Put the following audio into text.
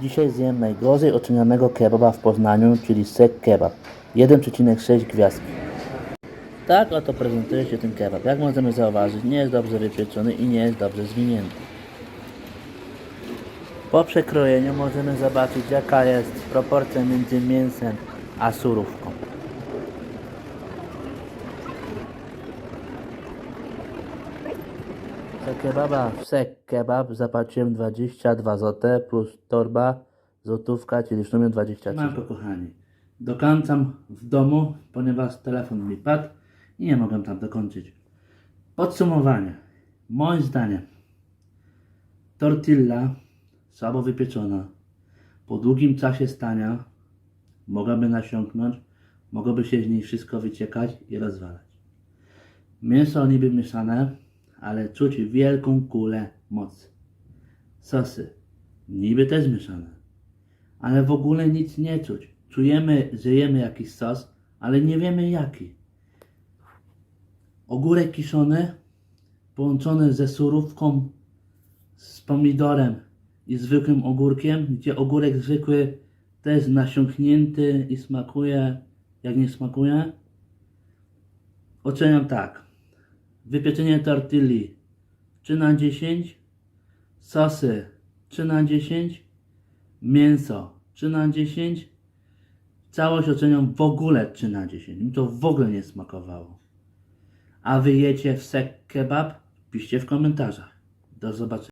Dzisiaj zjem najgorzej ocenianego kebaba w Poznaniu, czyli sek kebab. 1,6 gwiazdki. Tak oto prezentuje się ten kebab. Jak możemy zauważyć, nie jest dobrze wypieczony i nie jest dobrze zwinięty. Po przekrojeniu możemy zobaczyć jaka jest proporcja między mięsem a surówką. Za kebaba w sek kebab zapłaciłem 22 zł plus torba złotówka, czyli w sumie 23 Manko kochani, dokończam w domu, ponieważ telefon mi padł i nie mogłem tam dokończyć. Podsumowanie. Moim zdaniem tortilla słabo wypieczona po długim czasie stania mogłaby nasiąknąć, mogłoby się z niej wszystko wyciekać i rozwalać. Mięso niby mieszane, ale czuć wielką kulę mocy. Sosy niby też mieszane, ale w ogóle nic nie czuć. Czujemy, że jemy jakiś sos, ale nie wiemy jaki. Ogórek kiszony połączony ze surówką, z pomidorem i zwykłym ogórkiem, gdzie ogórek zwykły też nasiąknięty i smakuje jak nie smakuje. Oceniam tak. Wypieczenie tortilli 3 na 10, sosy 3 na 10, mięso 3 na 10, całość oceniam w ogóle 3 na 10. Mi to w ogóle nie smakowało. A wy jecie w sek kebab? Piszcie w komentarzach. Do zobaczenia.